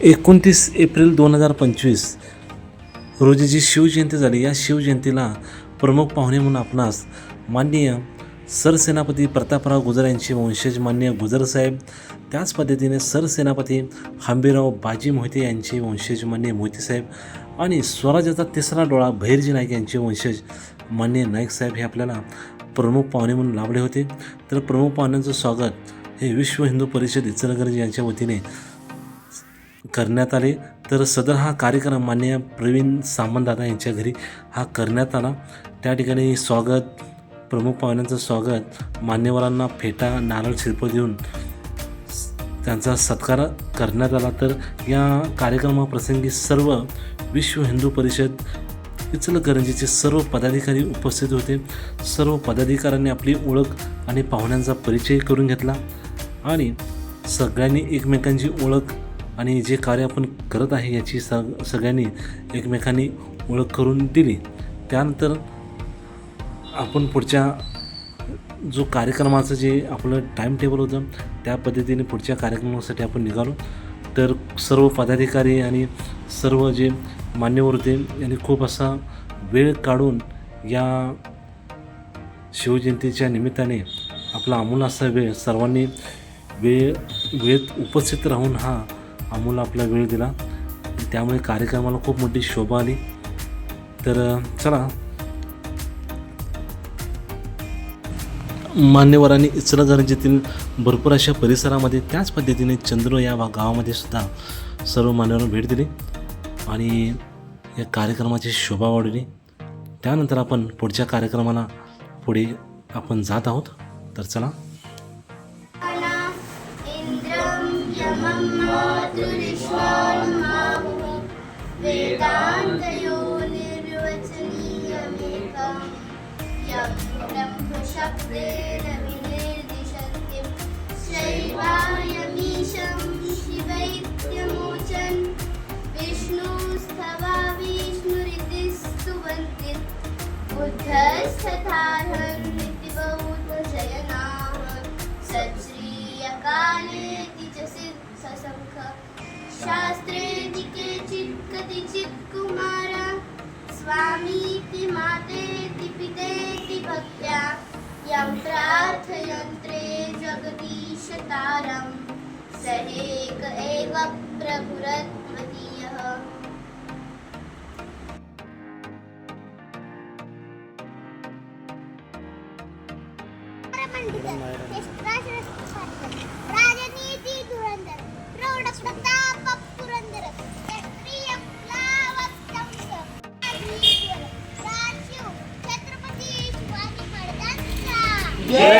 एकोणतीस एप्रिल दोन हजार पंचवीस. रोजी जी शिवजयंती झाली या शिवजयंतीला प्रमुख पाहुणे म्हणून आपणास माननीय सरसेनापती प्रतापराव गुजर यांचे वंशज मान्य गुजर साहेब त्याच पद्धतीने सरसेनापती हंबीराव बाजी मोहिते यांचे वंशज मान्य मोहितेसाहेब आणि स्वराज्याचा तिसरा डोळा भैरजी नाईक यांचे वंशज मान्य नाईक साहेब हे आपल्याला प्रमुख पाहुणे म्हणून लाभले होते. तर प्रमुख पाहुण्यांचं स्वागत हे विश्व हिंदू परिषद इचलकरंजी यांच्या वतीने करण्यात आले. तर सदर हा कार्यक्रम मान्य प्रवीण सामंतदादा यांच्या घरी हा करण्यात आला. त्या ठिकाणी स्वागत प्रमुख पाहुण्यांचं स्वागत मान्यवरांना फेटा नारळ शिल्प देऊन त्यांचा सत्कार करण्यात आला. तर या कार्यक्रमाप्रसंगी सर्व विश्व हिंदू परिषद इचलकरंजीचे सर्व पदाधिकारी उपस्थित होते. सर्व पदाधिकाऱ्यांनी आपली ओळख आणि पाहुण्यांचा परिचय करून घेतला आणि सगळ्यांनी एकमेकांची ओळख आणि जे कार्य आपण करत आहे याची सग सगळ्यांनी एकमेकांनी ओळख करून दिली. त्यानंतर आपण पुढच्या जो कार्यक्रमाचं जे आपलं टाईम टेबल होतं त्या पद्धतीने पुढच्या कार्यक्रमासाठी आपण निघालो. तर सर्व पदाधिकारी आणि सर्व जे मान्यवर होते यांनी खूप असा वेळ काढून या शिवजयंतीच्या निमित्ताने आपला अमूल असा वेळ सर्वांनी वेळ वेळेत उपस्थित राहून हा अमूल आपला वेळ दिला. त्यामुळे कार्यक्रमाला खूप मोठी शोभा आली. तर चला. मान्यवरांनी इचलकरंजीतील भरपूर अशा परिसरामध्ये त्याच पद्धतीने चंद्र या भा- गावामध्ये सुद्धा सर्व मान्यवरांना भेट दिली आणि या कार्यक्रमाची शोभा वाढवली त्यानंतर आपण पुढच्या कार्यक्रमाला पुढे आपण जात आहोत. तर चला. इन्द्रं यमं मातुरिश्वानुमाहुः यं ब्रह्मशब्देन विनिर्दिशन्ति शैवायमीशं शिवैत्यमोचन् विष्णुस्तवा विष्णुरिति स्तुवन्ति बुद्धस्तथाहन्निति बौद्धशयनाः स्वामी ती माते ती पिते ती भक्त्या यंत्रार्थ यंत्रे जगदीश तारम सहेक एव प्रभुरत्वदीयः राजनीति धुरंधर प्रौढ प्रताप Yeah.